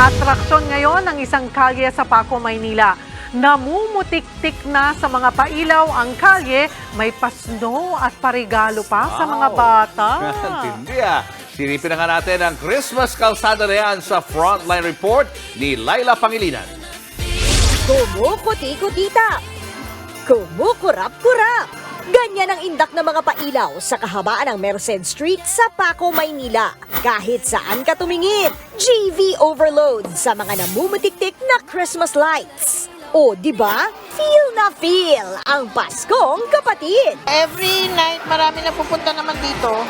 Atraksyon ngayon ng isang kalye sa Paco, Maynila. Namumutik-tik na sa mga pailaw ang kalye, may pasno at parigalo pa sa mga Wow. bata. Hindi ah. Silipin na nga natin ang Christmas kalsada na yan sa Frontline Report ni Laila Pangilinan. Kumukuti-kutita. Kumukurap-kurap. Ganyan ang indak ng mga pailaw sa kahabaan ng Merced Street sa Paco, Maynila. Kahit saan ka tumingin, GV overload sa mga namumutik-tik na Christmas lights. O, di ba? Feel na feel ang Paskong kapatid. Every night, marami na pupunta naman dito.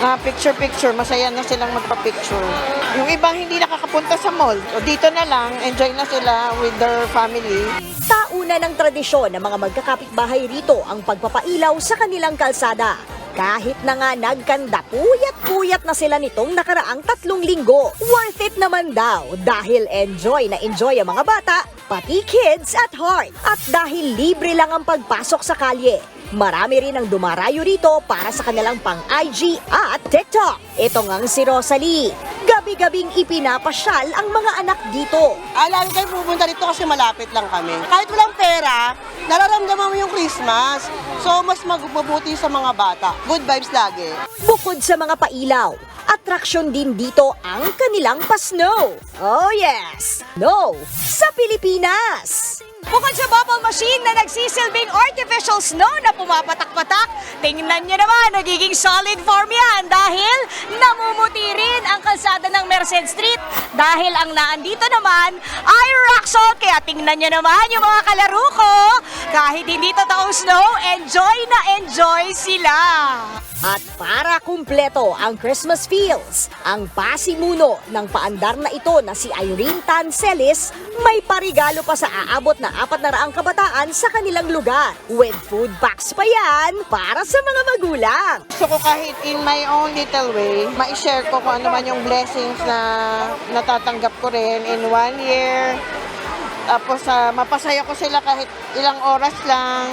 Ah, picture-picture, masaya na silang magpa-picture. Yung ibang hindi nakakapunta sa mall, o dito na lang, enjoy na sila with their family. Tauna ng tradisyon ng mga magkakapitbahay rito ang pagpapailaw sa kanilang kalsada. Kahit na nga nagkanda, puyat-puyat na sila nitong nakaraang tatlong linggo. Worth it naman daw dahil enjoy na enjoy ang mga bata, pati kids at heart. At dahil libre lang ang pagpasok sa kalye, marami rin ang dumarayo rito para sa kanilang pang-IG at TikTok. Ito ngang si Rosalie. Gabi-gabing ipinapasyal ang mga anak dito. Alam kayo pupunta dito kasi malapit lang kami. Kahit walang pera, nararamdaman mo yung Christmas. So, mas mag- mabuti sa mga bata. Good vibes lagi. Bukod sa mga pailaw, atraksyon din dito ang kanilang pasnow. Oh yes! No! Sa Pilipinas! Bukod sa bubble machine na nagsisilbing artificial snow na pumapatak-patak, tingnan nyo naman, nagiging solid form yan dahil namumuti rin ang kalsada ng Merced Street dahil ang naandito naman ay rock salt. Kaya tingnan nyo naman yung mga kalaro ko. Kahit hindi snow, enjoy na enjoy sila. At para kumpleto ang Christmas feels, ang pasimuno ng paandar na ito na si Irene Tancelis may parigalo pa sa aabot na apat na raang kabataan sa kanilang lugar. With food packs pa yan para sa mga magulang. Gusto ko kahit in my own little way, ma-share ko kung ano man yung blessings na natatanggap ko rin in one year. Tapos ah, mapasaya ko sila kahit ilang oras lang.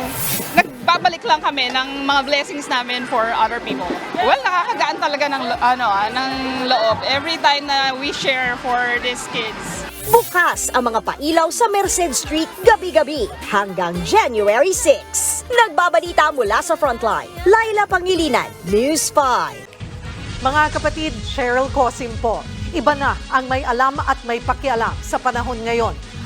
nagbabalik lang kami ng mga blessings namin for other people. Well, nakakagaan talaga ng ano ah, ng loob every time na we share for these kids. Bukas ang mga pailaw sa Merced Street gabi-gabi hanggang January 6. Nagbabalita mula sa Frontline, Laila Pangilinan, News 5. Mga kapatid, Cheryl Cosim po. Iba na ang may alam at may pakialam sa panahon ngayon.